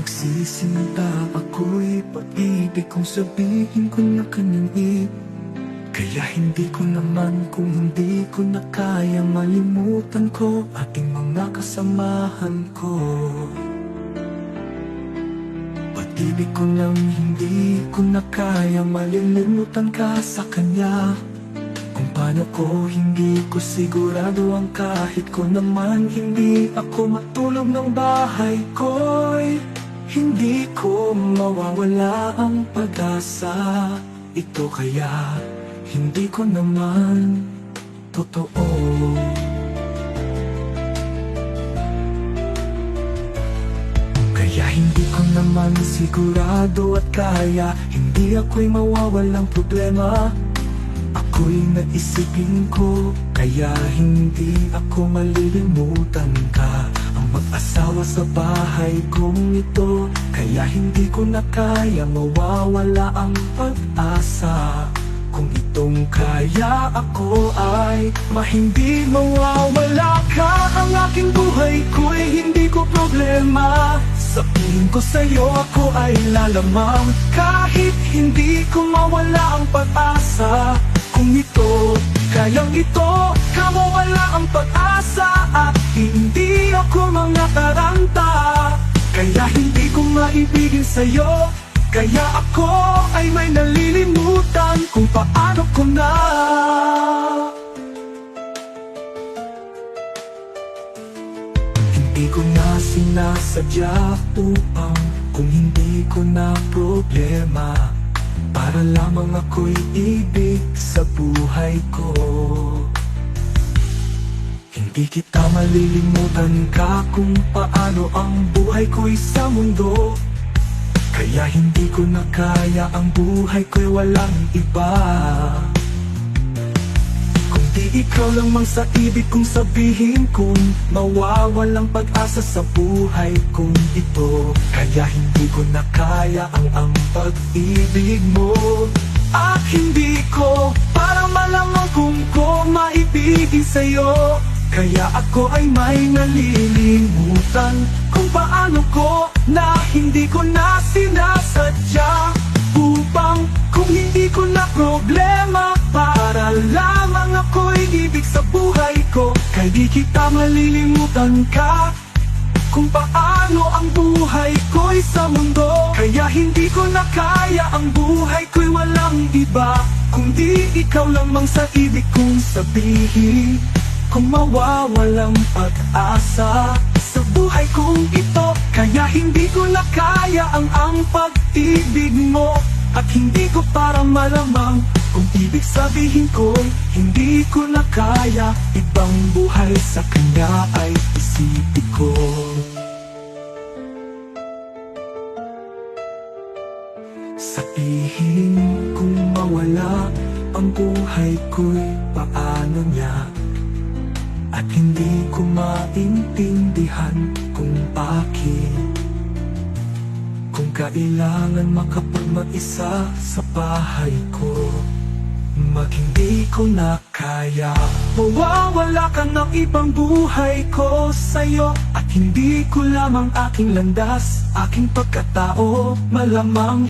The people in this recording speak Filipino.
Nagsisinta ako'y pag-ibig kung sabihin ko na kanyang ibig Kaya hindi ko naman kung hindi ko na kaya malimutan ko Ating mga kasamahan ko. Pag-ibig ko lang hindi ko na kaya malilimutan ka sa kanya paano ko hindi ko sigurado ang kahit ko naman hindi ako matulog ng bahay ko'y Hindi ko mawawala ang pag-asa. Ito kaya hindi ko naman totoo. Kaya hindi ko naman sigurado at kaya Hindi ako'y mawawalang problema Ako'y naisipin ko Kaya hindi ako malilimutan ka. Ang mag-asawa sa bahay kong ito Kaya hindi ko na kaya mawawala ang pag-asa. Kung itong kaya ako ay Mahindi mawawala ka. Ang aking buhay ko'y hindi ko problema. Sabihin ko sa'yo ako ay lalamang. Kahit hindi ko mawala ang pag-asa Kung ito, kayang ito Kamawala ang pag-asa At hindi ako mga taranta Kaya hindi ko maibigin sa'yo Kaya ako ay may nalilimutan Kung paano ko na. Hindi ko na sinasadya upang Kung hindi ko na problema Para lamang ako'y ibig sa buhay ko. Hindi kita malilimutan ka Kung paano ang buhay ko'y sa mundo. Kaya hindi ko na kaya ang buhay ko'y walang iba di ikaw lamang sa ibig kong sabihin kung Mawawalang pag-asa sa buhay kong ito. Kaya hindi ko na kaya ang ang pag-ibig mo. At hindi ko para malamang kung ko maibigin sa'yo. Kaya ako ay may nalilimutan Kung paano ko na hindi ko na sinasadya ko Kaya di kita malilimutan ka Kung paano ang buhay ko'y sa mundo. Kaya hindi ko na kaya ang buhay ko'y walang iba Kung di ikaw lamang sa ibig kong sabihin. Kung mawawalang pag-asa sa buhay kong ito Kaya hindi ko na kaya ang ang pag-ibig mo. At hindi ko para malamang ibig sabihin ko Hindi ko na kaya. Ibang buhay sa kanya ay isipin ko. Sabihin kung mawala Ang buhay ko'y paano niya? At hindi ko maintindihan kung bakit. Kung kailangan makapag-mag-isa sa bahay ko Mag hindi ko na kaya. Mawawala ka ng ibang buhay ko sa'yo. At hindi ko lamang aking landas Aking pagkatao. Malamang